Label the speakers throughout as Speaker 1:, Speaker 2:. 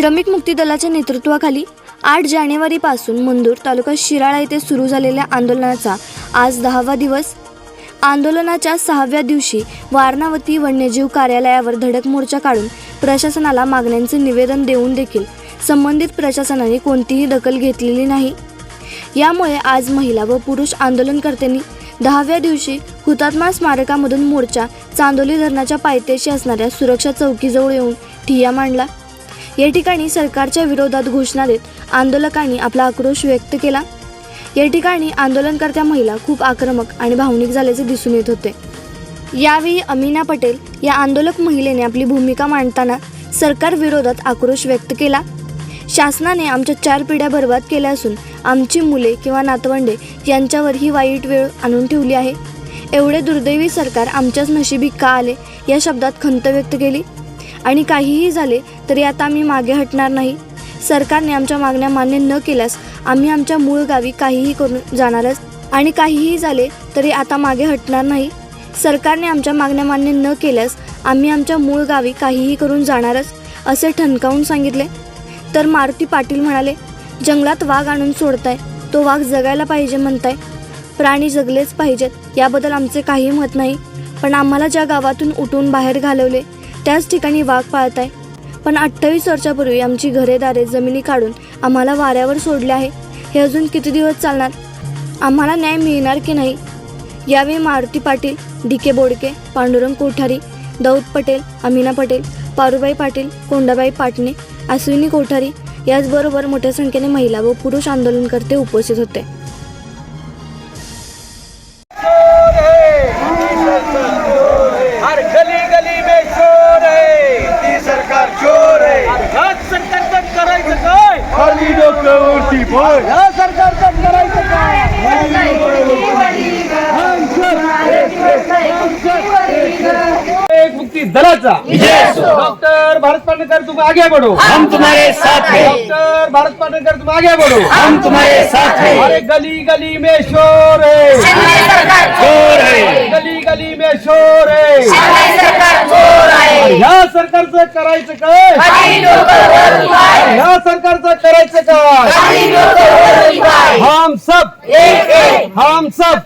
Speaker 1: श्रमिक मुक्ती दलाच्या नेतृत्वाखाली आठ जानेवारीपासून मंदूर तालुका शिराळा येथे सुरू झालेल्या आंदोलनाचा आज दहावा दिवस. आंदोलनाच्या सहाव्या दिवशी वारणावती वन्यजीव कार्यालयावर धडक मोर्चा काढून प्रशासनाला मागण्यांचे निवेदन देऊन देखील संबंधित प्रशासनाने कोणतीही दखल घेतलेली नाही. यामुळे आज महिला व पुरुष आंदोलनकर्त्यांनी दहाव्या दिवशी हुतात्मा स्मारकामधून मोर्चा चांदोली धरणाच्या पायथ्याशी असणाऱ्या सुरक्षा चौकीजवळ येऊन ठिय्या मांडला. या ठिकाणी सरकारच्या विरोधात घोषणा देत आंदोलकांनी आपला आक्रोश व्यक्त केला. या ठिकाणी आंदोलनकर्त्या महिला खूप आक्रमक आणि भावनिक झाल्याचे दिसून येत होते. यावेळी अमीना पटेल या आंदोलक महिलेने आपली भूमिका मांडताना सरकार विरोधात आक्रोश व्यक्त केला. शासनाने आमच्या चार पिढ्या बर्बाद केल्या असून आमची मुले किंवा नातवंडे यांच्यावर ही वाईट वेळ आणून ठेवली आहे. एवढे दुर्दैवी सरकार आमच्याच नशिबी का आले या शब्दात खंत व्यक्त केली. आणि काहीही झाले तरी आता आम्ही मागे हटणार नाही. सरकारने आमच्या मागण्या मान्य न केल्यास आम्ही आमच्या मूळ गावी काहीही करून जाणारच आणि काहीही झाले तरी आता मागे हटणार नाही. सरकारने आमच्या मागण्या मान्य न केल्यास आम्ही आमच्या मूळ गावी काहीही करून जाणारच असे ठणकावून सांगितले. तर मारुती पाटील म्हणाले जंगलात वाघ आणून सोडताय तो वाघ जगायला पाहिजे म्हणताय. प्राणी जगलेच पाहिजेत याबद्दल आमचे काही मत नाही. पण आम्हाला ज्या गावातून उठून बाहेर घालवले त्याच ठिकाणी वाघ पाळत आहे पण अठ्ठावीस वर्षापूर्वी आमची घरेदारे जमिनी काढून आम्हाला वाऱ्यावर सोडले आहे. हे अजून किती दिवस चालणार? आम्हाला न्याय मिळणार की नाही? यावेळी मारुती पाटील डी के बोडके पांडुरंग कोठारी दाऊद पटेल अमिना पटेल पारुबाई पाटील कोंडाबाई पाटणे अश्विनी कोठारी याचबरोबर मोठ्या संख्येने महिला व पुरुष आंदोलनकर्ते उपस्थित होते.
Speaker 2: एक मुक्ती दलाचा. डॉक्टर भारत पाटणकर तुम आगे बढ़ो.
Speaker 3: हम तुम्हारे साथ हैं.
Speaker 2: डॉक्टर भारत पाटणकर तुम आगे बढ़ो.
Speaker 3: हम तुम्हारे साथ हैं.
Speaker 2: अरे गली गली में शोर है.
Speaker 3: चोर है.
Speaker 2: गली गली में शोर है. ह्या सरकारचं करायचं काय? ह्या सरकारचं करायचं काय? हम सब. हम सब.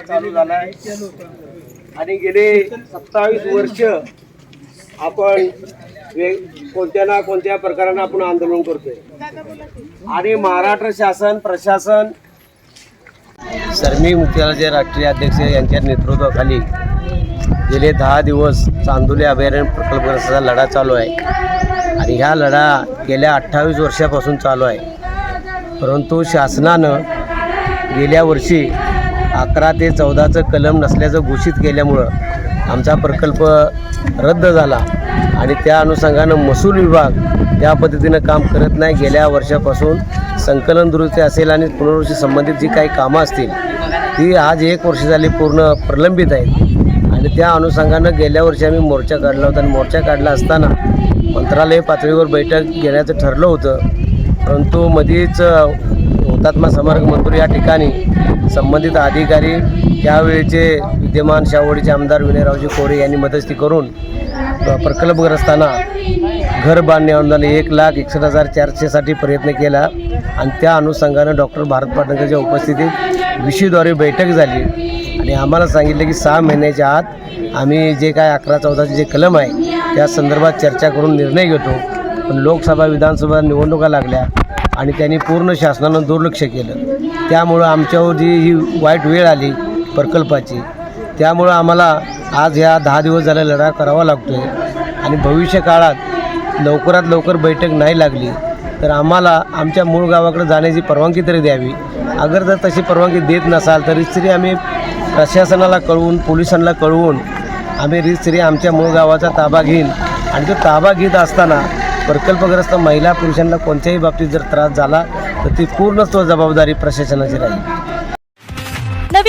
Speaker 2: चालू आणि गेले सत्तावीस वर्ष आपण कोणत्या ना कोणत्या प्रकारानं आपण आंदोलन करतोय. आणि महाराष्ट्र शासन प्रशासन सरमी मुख्यालयाचे राष्ट्रीय अध्यक्ष यांच्या नेतृत्वाखाली गेले दहा दिवस चांदोली अभयारण्य प्रकल्पग्रस्ताचा लढा चालू आहे. आणि ह्या लढा गेल्या अठ्ठावीस वर्षापासून चालू आहे. परंतु शासनानं गेल्या वर्षी अकरा ते चौदाचं कलम नसल्याचं घोषित केल्यामुळं आमचा प्रकल्प रद्द झाला. आणि त्या अनुषंगानं महसूल विभाग त्या पद्धतीनं काम करत नाही. गेल्या वर्षापासून संकलन दुरुस्ती असेल आणि पुनर्वशी संबंधित जी काही कामं असतील ती आज एक वर्ष झाली पूर्ण प्रलंबित आहेत. आणि त्या अनुषंगानं गेल्या वर्षी आम्ही मोर्चा काढला होता आणि मोर्चा काढला असताना मंत्रालय पातळीवर बैठक घेण्याचं ठरलं होतं. परंतु मध्येच हुतात्मा स्मारक मंजूर या ठिकाणी संबंधित अधिकारी त्यावेळेचे विद्यमान शावडीचे आमदार विनयरावजी कोरे यांनी मध्यस्थी करून प्रकल्पग्रस्तांना घर बांधणे अनुदान एक लाख एकसष्ट हजार चारशेसाठी प्रयत्न केला. आणि त्या अनुषंगानं डॉक्टर भारत पाटणकरच्या उपस्थितीत विशीद्वारे बैठक झाली. आणि आम्हाला सांगितलं की सहा महिन्याच्या आत आम्ही जे काय अकरा चौदाचे जे कलम आहे त्या संदर्भात चर्चा करून निर्णय घेतो. पण लोकसभा विधानसभा निवडणुका लागल्या आणि त्यांनी पूर्ण शासनानं दुर्लक्ष केलं. त्यामुळं आमच्यावर जी ही वाईट वेळ आली प्रकल्पाची त्यामुळं आम्हाला आज ह्या दहा दिवस झाला लढा करावा लागतो आहे आणि भविष्य काळात लवकरात लवकर बैठक नाही लागली तर आम्हाला आमच्या मूळ गावाकडे जाण्याची परवानगी तरी द्यावी. अगर जर तशी परवानगी देत नसाल तरी तरी आम्ही प्रशासनाला कळवून पोलिसांना कळवून आम्ही रीतसरी आमच्या मूळ गावाचा ताबा घेईन. आणि तो ताबा घेत असताना प्रकल्पग्रस्त महिला पुरुषांना कोणत्याही बाबतीत जर त्रास झाला तर ती पूर्ण तो जबाबदारी प्रशासनाची राहील.